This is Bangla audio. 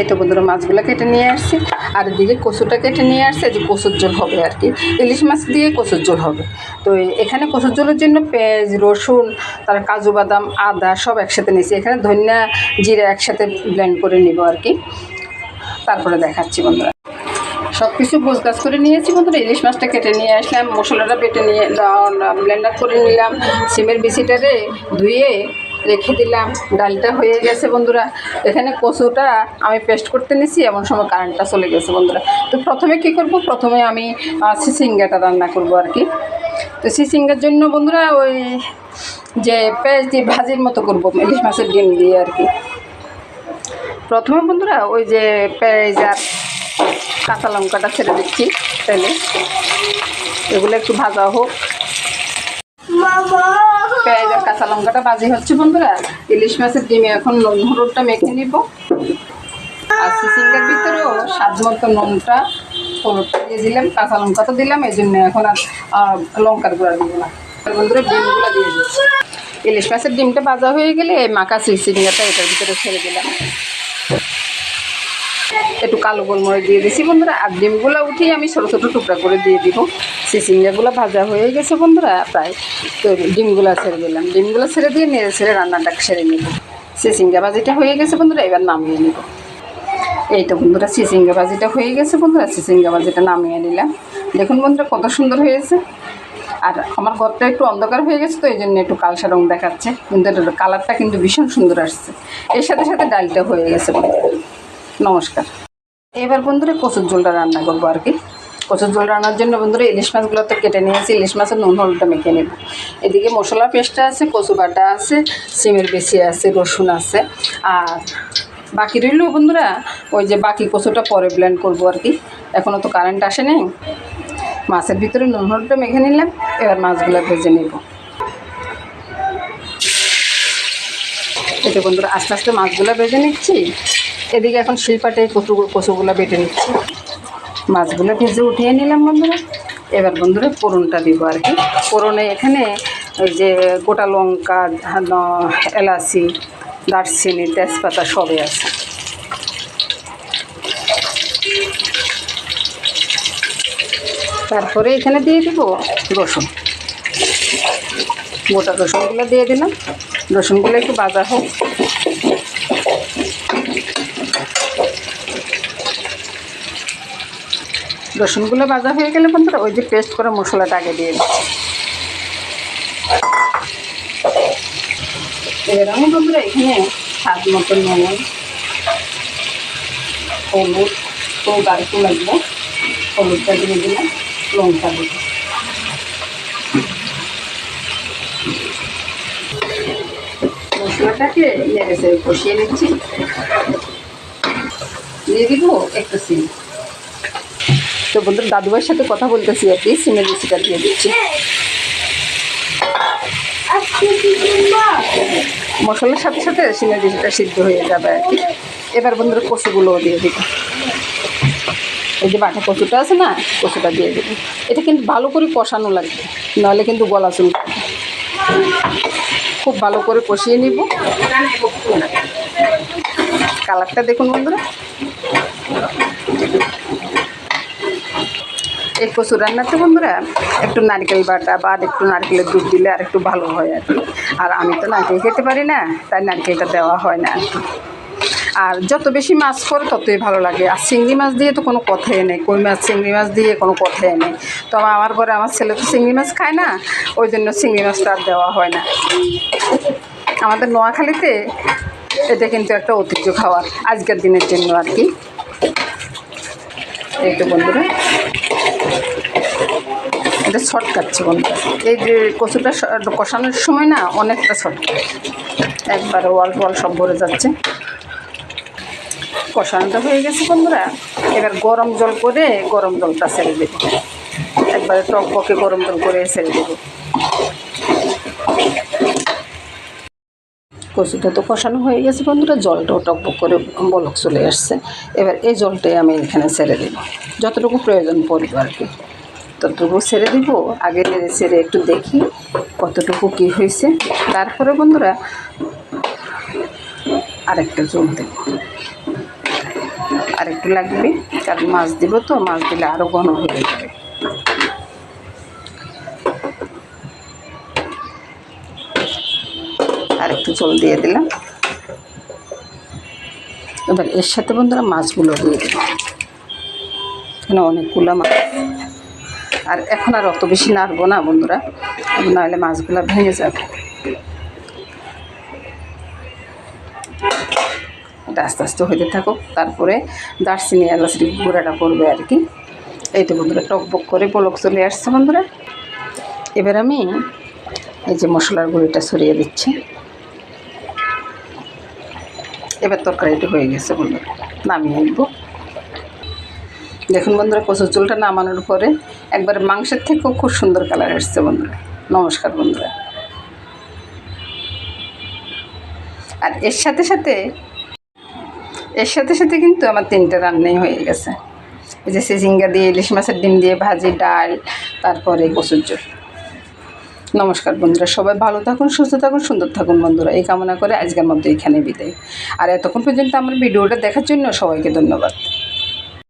এই তো বন্ধুরা, মাছগুলো কেটে নিয়ে আসছি। আর এদিকে কচুটা কেটে নিয়ে আসছে যে কচুর জল হবে আর কি। ইলিশ মাছ দিয়ে কচুর জল হবে। তো এখানে কচুর জলের জন্য পেঁয়াজ, রসুন, তার কাজু বাদাম, আদা সব একসাথে নিয়েছি। এখানে ধনিয়া, জিরা একসাথে ব্লেন্ড করে নিব আর কি। তারপরে দেখাচ্ছি বন্ধুরা। সব কিছু গাছ করে নিয়েছি বন্ধুরা, ইলিশ মাছটা কেটে নিয়ে আসলাম, মশলাটা বেটে নিয়ে ব্লেন্ডার করে নিলাম, সিমের বিচিটারে ধুয়ে রেখে দিলাম, ডালটা হয়ে গেছে বন্ধুরা। এখানে কচুটা আমি পেস্ট করতে নিছি, এমন সময় কারেন্টটা চলে গেছে বন্ধুরা। তো প্রথমে কি করব? প্রথমে আমি সিসিঙ্গাটা রান্না করব আর কি তো সিসিঙ্গার জন্য বন্ধুরা, ওই যে পেঁয়াজ দিয়ে ভাজির মতো করব, ইলিশ মাছের ডিম দিয়ে আর কি প্রথমে বন্ধুরা, ওই যে পেঁয়াজ আর কাঁচা লঙ্কাটা ছেড়ে দিচ্ছি তেলে। এগুলো একটু ভাজা হোক। পেঁয়াজ কাঁচা লঙ্কাটা ভাজি হচ্ছে বন্ধুরা। ইলিশ মাছের ডিমে এখন নুন, হলুদটা মেখে নিব। আর সিসিঙ্গার ভিতরেও স্বাদ মতো নুনটা হলুদটা দিয়ে দিলাম, কাঁচা লঙ্কা তো দিলাম এই জন্য এখন আর লঙ্কার গুঁড়া দিব না। বন্ধুরা, ডিমগুলো দিয়ে দিচ্ছি। ইলিশ মাছের ডিমটা ভাজা হয়ে গেলে এই মাখা সিসিঙ্গাটা এটার ভিতরে ছেড়ে দিলাম। একটু কালো গোলমরিচ দিয়ে দিছি, বন্ধুরা। আর ডিমগুলো উঠিয়ে আমি ছোটো ছোটো টুকরা করে দিয়ে দিব। সিসিঙ্গাগুলো ভাজা হয়ে গেছে, বন্ধুরা। প্রায় তো ডিমগুলো ছেড়ে দিলাম। ডিমগুলো ছেড়ে দিয়ে নেড়ে ছেড়ে রান্নাটা সেরে নিব। সিসিঙ্গা ভাজিটা হয়ে গেছে, বন্ধুরা। এবার নামিয়ে নিব। এই তো, বন্ধুরা সিসিঙ্গা ভাজিটা হয়ে গেছে, বন্ধুরা। সিসিঙ্গা ভাজিটা নামিয়ে নিলাম। দেখুন, বন্ধুরা, কত সুন্দর হয়েছে। আর আমার ঘরটা একটু অন্ধকার হয়ে গেছে, তো এই জন্য একটু কালসা রং দেখাচ্ছে। কিন্তু এটার কালারটা কিন্তু ভীষণ সুন্দর আসছে। এর সাথে সাথে ডালটা হয়ে গেছে নমস্কার। এবার বন্ধুরা কচুর ঝোলটা রান্না করব আর কি। কচুর ঝোল রান্নার জন্য বন্ধুরা ইলিশ মাছগুলো তো কেটে নিয়েছি, ইলিশ মাছের নুন হলুদটা মেখে নেব। এদিকে মশলা পেস্টটা আছে, কচু বাটা আছে, সিমের বেশি আছে, রসুন আছে। আর বাকি রইল বন্ধুরা, ওই যে বাকি কচুটা পরে ব্লেন্ড করব আর কি। এখনও তো কারেন্ট আসে নেই। মাছের ভিতরে নুন হলুদটা মেখে নিলাম, এবার মাছগুলো ভেজে নেব। এতে বন্ধুরা, আস্তে আস্তে মাছগুলো ভেজে নিচ্ছি। এদিকে এখন শিলপাটে কচু কচুগুলো বেটে নিচ্ছি। মাছগুলো ভেজে উঠিয়ে নিলাম বন্ধুরা। এবার বন্ধুরা ফোড়নটা দিব আর কি। ফোড়নে এখানে ওই যে গোটা লঙ্কা এলাচি, দারচিনি, তেজপাতা সবই আছে। তারপরে এখানে দিয়ে দিব রসুন। গোটা রসুনগুলো দিয়ে দিলাম। রসুনগুলো একটু বাজা হোক। রসুনগুলো ভাজা হয়ে গেলে বন্ধুরা ওই যে পেস্ট করা মশলাটা আগে দিয়ে দিচ্ছি। এবার আমি বন্ধুরা এখানে স্বাদ মতো নুন, হলুদ তো গাড়িতে লাগবে, হলুদটা দিয়ে দিলাম, লঙ্কা দিব মশলাটাকে নেড়ে চেড়ে কষিয়ে নিচ্ছি। দিয়ে দিব একটু সিম। তো বন্ধুরা দাদুভাইয়ের সাথে কথা বলতেছি আর কি সিমের রেসিপিটা দিয়ে দিচ্ছি। মশলার সাথে সাথে সিমের রেসিপিটা সিদ্ধ হয়ে যাবে আর কি। এবার বন্ধুরা কচুগুলোও দিয়ে দিব। এই যে বাটা কচুটা আছে না, কচুটা দিয়ে দেব। এটা কিন্তু ভালো করে কষানো লাগবে, নাহলে কিন্তু গলা চুল খুব ভালো করে কষিয়ে নিব। কালারটা দেখুন বন্ধুরা। এই কচু রান্নাতে বন্ধুরা, একটু নারকেল বাটা বা একটু নারকেলের দুধ দিলে আর একটু ভালো হয় আর কি। আর আমি তো নারকেল খেতে পারি না, তাই নারকেলটা দেওয়া হয় না আর কি। আর যত বেশি মাছ করে ততই ভালো লাগে। আর চিংড়ি মাছ দিয়ে তো কোনো কথাই নেই, কই মাছ, চিংড়ি মাছ দিয়ে কোনো কথাই নেই। তো আমার ঘরে আমার ছেলে তো চিংড়ি মাছ খায় না, ওই জন্য চিংড়ি মাছটা আর দেওয়া হয় না। আমাদের নোয়াখালীতে এটা কিন্তু একটা ঐতিহ্য খাওয়ার, আজকের দিনের জন্য আর কি। এই তো বন্ধুরা। এটা শর্ট কাটছে বন্ধুরা এই যে কচুটা কষানোর সময় না অনেকটা শর্ট একবারে অল্প অল্প সব ভরে যাচ্ছে। কষানোটা হয়ে গেছে বন্ধুরা। এবার গরম জল করে গরম জলটা ছেড়ে দেবো। একবারে টক বকে গরম জল করে ছেড়ে দেবো। কচুটা তো কষানো হয়ে গেছে বন্ধুরা। জলটাও টকবক করে বলক চলে আসছে। এবার এই জলটাই আমি এখানে ছেড়ে দেবো। যতটুকু প্রয়োজন পড়বে আর কি। ততটুকু ছেড়ে দিব। আগে নেড়ে ছেড়ে একটু দেখি কতটুকু কী হয়েছে। তারপরে বন্ধুরা আরেকটা জল দেবো। আরেকটু লাগবে, কারণ মাছ দিব তো, মাছ দিলে আরও ঘন হয়ে যাবে। আর একটু জল দিয়ে দিলাম। এবার এর সাথে বন্ধুরা মাছগুলো দিয়ে দিলাম। এখানে অনেকগুলো মাছ। আর এখন আর অত বেশি নাড়বো না, বন্ধুরা। নাহলে মাছগুলো ভেঙে যাবে। এটা আস্তে আস্তে হইতে থাকুক, তারপরে দারচিনি এলাচি গুঁড়াটা করবে আর কি। এই তো বন্ধুরা টকবক করে পলক চলে আসছে বন্ধুরা। এবার আমি এই যে মশলার গুঁড়িটা ছড়িয়ে দিচ্ছি। এবার তরকারিটা হয়ে গেছে বন্ধুরা, নামিয়ে নেব। দেখুন বন্ধুরা, কচুর চুলটা নামানোর পরে একবার মাংসের থেকেও খুব সুন্দর কালার এসছে বন্ধুরা। নমস্কার বন্ধুরা। আর এর সাথে সাথে, এর সাথে সাথে কিন্তু আমার তিনটে রান্নাই হয়ে গেছে। এই যে সিজিঙ্গা দিয়ে, ইলিশ মাছের ডিম দিয়ে, ভাজি, ডাল, তারপরে কচুর ঝোল নমস্কার বন্ধুরা, সবাই ভালো থাকুন, সুস্থ থাকুন, সুন্দর থাকুন বন্ধুরা। এই কামনা করে আজকের মধ্যে এখানে বিদায়। আর এতক্ষণ পর্যন্ত আমার ভিডিওটা দেখার জন্য সবাইকে ধন্যবাদ।